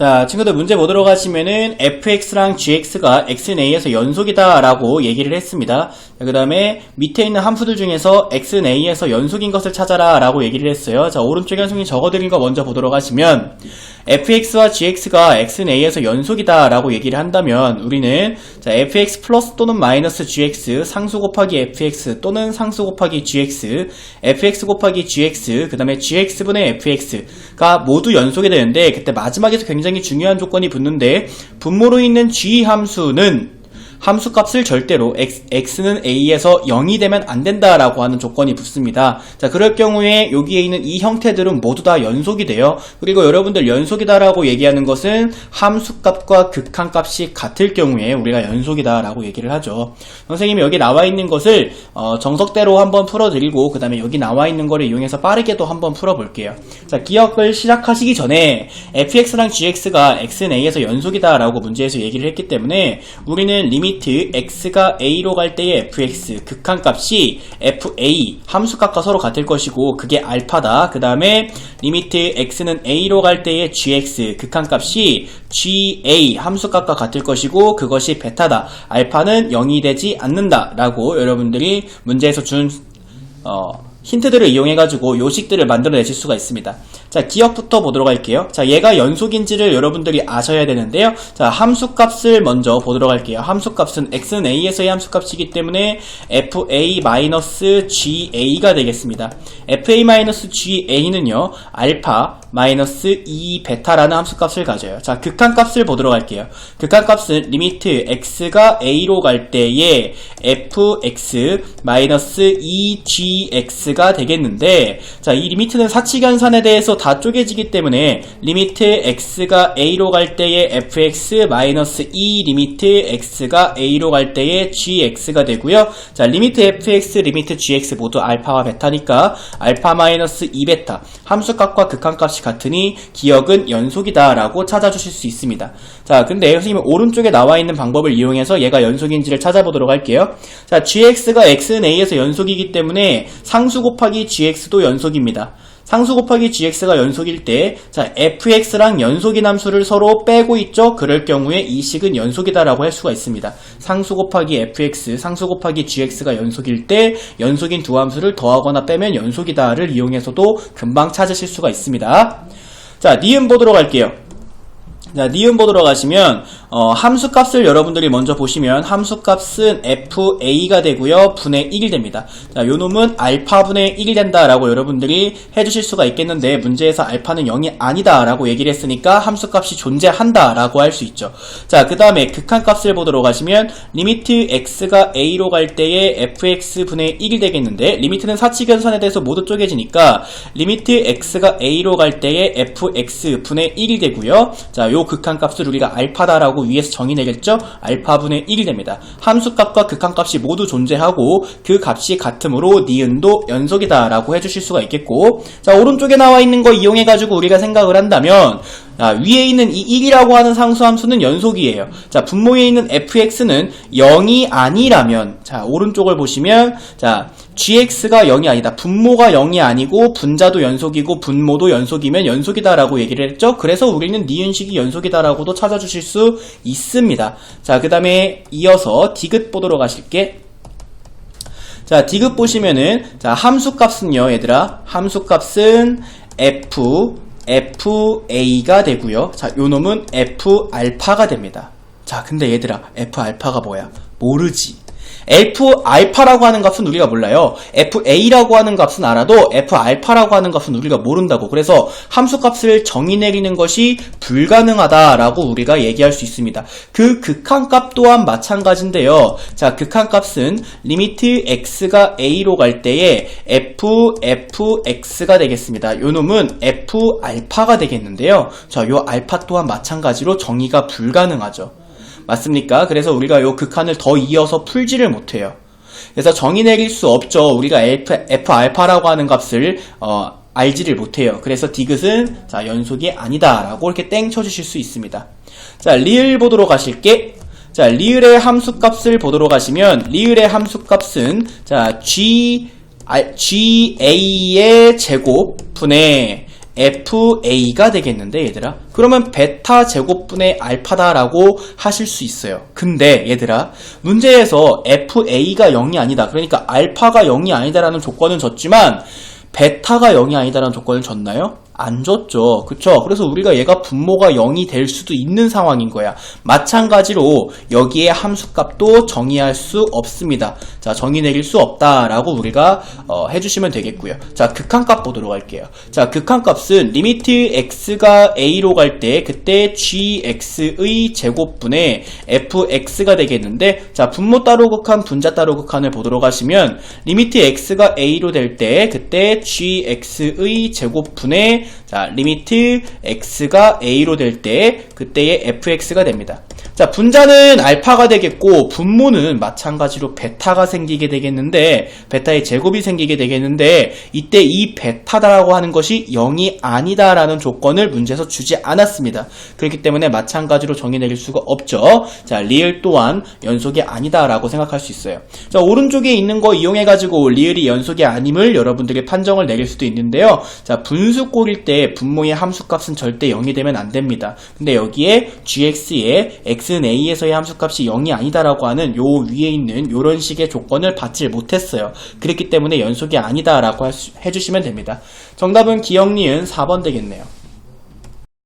자, 친구들 문제 보도록 하시면은 fx랑 gx가 x는 a에서 연속이다라고 얘기를 했습니다. 그 다음에 밑에 있는 함수들 중에서 x는 a에서 연속인 것을 찾아라라고 얘기를 했어요. 자, 오른쪽에 한송이 적어드린 거 먼저 보도록 하시면 fx와 gx가 x는 a에서 연속이다라고 얘기를 한다면 우리는 자, fx 플러스 또는 마이너스 gx 상수 곱하기 fx 또는 상수 곱하기 gx fx 곱하기 gx 그 다음에 gx분의 fx가 모두 연속이 되는데 그때 마지막에서 굉장히 중요한 조건이 붙는데 분모로 있는 g 함수는 함수값을 절대로 x, 는 a에서 0이 되면 안 된다라고 하는 조건이 붙습니다. 자, 그럴 경우에 여기에 있는 이 형태들은 모두 다 연속이 돼요. 그리고 여러분들 연속이다라고 얘기하는 것은 함수값과 극한값이 같을 경우에 우리가 연속이다라고 얘기를 하죠. 선생님이 여기 나와 있는 것을 어, 정석대로 한번 풀어드리고 그 다음에 여기 나와 있는 거를 이용해서 빠르게도 한번 풀어볼게요. 자, 기억을 시작하시기 전에 fx랑 gx가 x는 a에서 연속이다라고 문제에서 얘기를 했기 때문에 우리는 리미 트 리미트 x가 a로 갈 때의 fx 극한값이 fa 함수값과 서로 같을 것이고 그게 알파다. 그 다음에 리미트 x는 a로 갈 때의 gx 극한값이 ga 함수값과 같을 것이고 그것이 베타다. 알파는 0이 되지 않는다. 라고 여러분들이 문제에서 준 어, 힌트들을 이용해가지고 요식들을 만들어내실 수가 있습니다. 자, 기억부터 보도록 할게요. 자, 얘가 연속인지를 여러분들이 아셔야 되는데요. 자, 함수값을 먼저 보도록 할게요. 함수값은 x는 a에서의 함수값이기 때문에 fa-ga가 되겠습니다. fa-ga는요, 알파 마이너스 2 베타라는 함수값을 가져요. 자, 극한값을 보도록 할게요. 극한값은 리미트 x가 a로 갈 때에 fx 마이너스 2gx가 되겠는데, 자, 이 리미트는 사칙연산에 대해서 다 쪼개지기 때문에 리미트 x가 a로 갈 때의 fx 마이너스 2 리미트 x가 a로 갈 때의 gx가 되고요. 자, 리미트 fx, 리미트 gx 모두 알파와 베타니까 알파 마이너스 2베타 함수값과 극한값이 같으니 기억은 연속이다라고 찾아주실 수 있습니다. 자, 근데 선생님 오른쪽에 나와 있는 방법을 이용해서 얘가 연속인지를 찾아보도록 할게요. 자, gx가 x는 a에서 연속이기 때문에 상수 곱하기 gx도 연속입니다. 상수 곱하기 gx가 연속일 때, 자, fx랑 연속인 함수를 서로 빼고 있죠? 그럴 경우에 이 식은 연속이다라고 할 수가 있습니다. 상수 곱하기 fx, 상수 곱하기 gx가 연속일 때, 연속인 두 함수를 더하거나 빼면 연속이다를 이용해서도 금방 찾으실 수가 있습니다. 자, 니은 보도록 할게요. 자, 니은 보도록 하시면 어, 함수 값을 여러분들이 먼저 보시면 함수 값은 fa가 되고요. 분의 1이 됩니다. 자, 요 놈은 알파분의 1이 된다라고 여러분들이 해주실 수가 있겠는데 문제에서 알파는 0이 아니다라고 얘기를 했으니까 함수 값이 존재한다라고 할 수 있죠. 자, 그 다음에 극한 값을 보도록 하시면 리미트 x가 a로 갈 때에 fx분의 1이 되겠는데 리미트는 사칙연산에 대해서 모두 쪼개지니까 리미트 x가 a로 갈 때에 fx분의 1이 되고요. 자, 요 극한값을 우리가 알파다라고 위에서 정의 내겠죠? 알파분의 1이 됩니다. 함수값과 극한값이 모두 존재하고 그 값이 같으므로 니은도 연속이다라고 해주실 수가 있겠고 자 오른쪽에 나와 있는 거 이용해가지고 우리가 생각을 한다면 자, 위에 있는 이 1이라고 하는 상수함수는 연속이에요. 자, 분모에 있는 fx는 0이 아니라면, 자, 오른쪽을 보시면, 자, gx가 0이 아니다. 분모가 0이 아니고, 분자도 연속이고, 분모도 연속이면 연속이다라고 얘기를 했죠. 그래서 우리는 니은식이 연속이다라고도 찾아주실 수 있습니다. 자, 그 다음에 이어서 디귿 보도록 하실게. 자, 디귿 보시면은, 자, 함수값은요, 얘들아. 함수값은 f, FA가 되고요. 자, 요 놈은 F알파가 됩니다. 자, 근데 얘들아, F알파가 뭐야? 모르지. F알파라고 하는 값은 우리가 몰라요. FA라고 하는 값은 알아도 F알파라고 하는 값은 우리가 모른다고. 그래서 함수 값을 정의 내리는 것이 불가능하다라고 우리가 얘기할 수 있습니다. 그 극한 값 또한 마찬가지인데요. 자, 극한 값은 리미트 x가 a로 갈 때에 f, fx가 되겠습니다. 요 놈은 F알파가 되겠는데요. 자, 요 알파 또한 마찬가지로 정의가 불가능하죠. 맞습니까? 그래서 우리가 요 극한을 더 이어서 풀지를 못해요. 그래서 정의 내릴 수 없죠. 우리가 F, F 알파라고 하는 값을 어, 알지를 못해요. 그래서 디귿은 자 연속이 아니다라고 이렇게 땡 쳐주실 수 있습니다. 자 리을 보도록 하실게. 자 리을의 함수값을 보도록 하시면 리을의 함수값은 자 g ga의 제곱 분의 FA가 되겠는데 얘들아? 그러면 베타 제곱분의 알파다라고 하실 수 있어요. 근데 얘들아 문제에서 FA가 0이 아니다. 그러니까 알파가 0이 아니다라는 조건은 줬지만 베타가 0이 아니다라는 조건을 줬나요? 안 줬죠. 그쵸? 그래서 우리가 얘가 분모가 0이 될 수도 있는 상황인 거야. 마찬가지로 여기에 함수값도 정의할 수 없습니다. 자, 정의 내릴 수 없다라고 우리가 어, 해주시면 되겠고요. 자, 극한값 보도록 할게요. 자, 극한값은 리미트 x가 a로 갈 때 그때 gx의 제곱분의 fx가 되겠는데 자, 분모 따로 극한, 분자 따로 극한을 보도록 하시면 리미트 x가 a로 될 때 그때 gx의 제곱분의 자, 리미트 x가 a로 될 때 그때의 fx가 됩니다. 자, 분자는 알파가 되겠고 분모는 마찬가지로 베타가 생기게 되겠는데 베타의 제곱이 생기게 되겠는데 이때 이 베타다라고 하는 것이 0이 아니다라는 조건을 문제에서 주지 않았습니다. 그렇기 때문에 마찬가지로 정의 내릴 수가 없죠. 자, 리을 또한 연속이 아니다라고 생각할 수 있어요. 자, 오른쪽에 있는 거 이용해 가지고 리을이 연속이 아님을 여러분들이 판정을 내릴 수도 있는데요. 자, 분수꼴일 때 분모의 함수값은 절대 0이 되면 안 됩니다. 근데 여기에 gx의 x는 a에서의 함수값이 0이 아니다라고 하는 요 위에 있는 요런 식의 조건을 받질 못했어요. 그렇기 때문에 연속이 아니다라고 해주시면 됩니다. 정답은 기억 니은 4번 되겠네요.